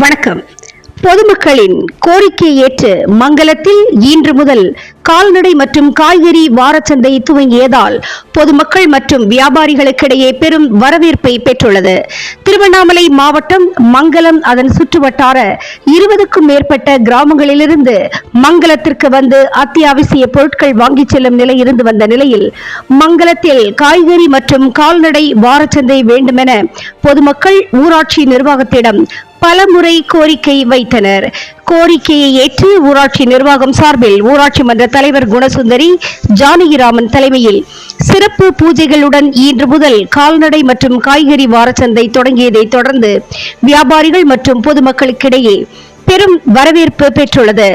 வணக்கம். பொதுமக்களின் கோரிக்கையை ஏற்று மங்களத்தில் இன்று முதல் கால்நடை மற்றும் காய்கறி வாரச்சந்தை துவங்கியதால் பொதுமக்கள் மற்றும் வியாபாரிகளுக்கிடையே பெரும் வரவேற்பை பெற்றுள்ளது. திருவண்ணாமலை மாவட்டம் மங்களம் அதன் சுற்றுவட்டார இருபதுக்கும் மேற்பட்ட கிராமங்களிலிருந்து மங்களத்திற்கு வந்து அத்தியாவசிய பொருட்கள் வாங்கிச் செல்லும் நிலை இருந்து வந்த நிலையில் மங்களத்தில் காய்கறி மற்றும் கால்நடை வாரச்சந்தை வேண்டுமென பொதுமக்கள் ஊராட்சி நிர்வாகத்திடம் பலமுறை கோரிக்கை வைத்தனர். கோரிக்கையை ஏற்று ஊராட்சி நிர்வாகம் சார்பில் ஊராட்சி மன்ற தலைவர் குணசுந்தரி ஜானகிராமன் தலைமையில் சிறப்பு பூஜைகளுடன் இன்று முதல் கால்நடை மற்றும் காய்கறி வாரச்சந்தை தொடங்கியதை தொடர்ந்து வியாபாரிகள் மற்றும் பொதுமக்களுக்கிடையே பெரும் வரவேற்பு பெற்றுள்ளது.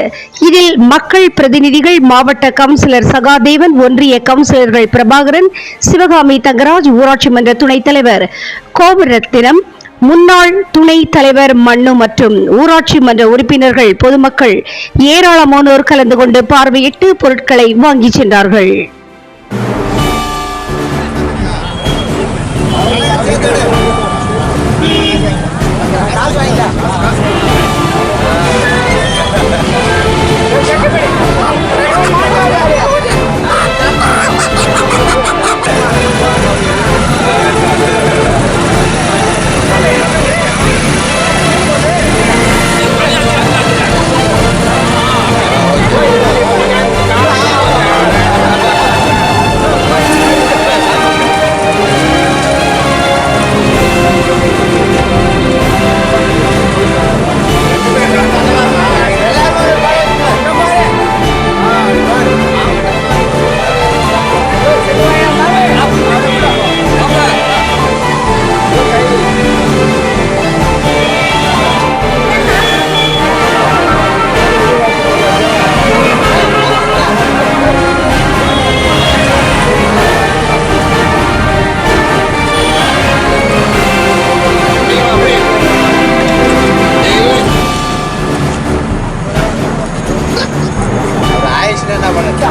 இதில் மக்கள் பிரதிநிதிகள் மாவட்ட கவுன்சிலர் சகாதேவன் ஒன்றிய கவுன்சிலர்கள் பிரபாகரன் சிவகாமி தங்கராஜ் ஊராட்சி மன்ற துணைத் தலைவர் கோபுரத்தினம் முன்னாள் துணை தலைவர் மண்ணு மற்றும் ஊராட்சி மன்ற உறுப்பினர்கள் பொதுமக்கள் ஏராளமானோர் கலந்து கொண்டு பார்வையிட்டு பொருட்களை வாங்கிச் சென்றார்கள். করা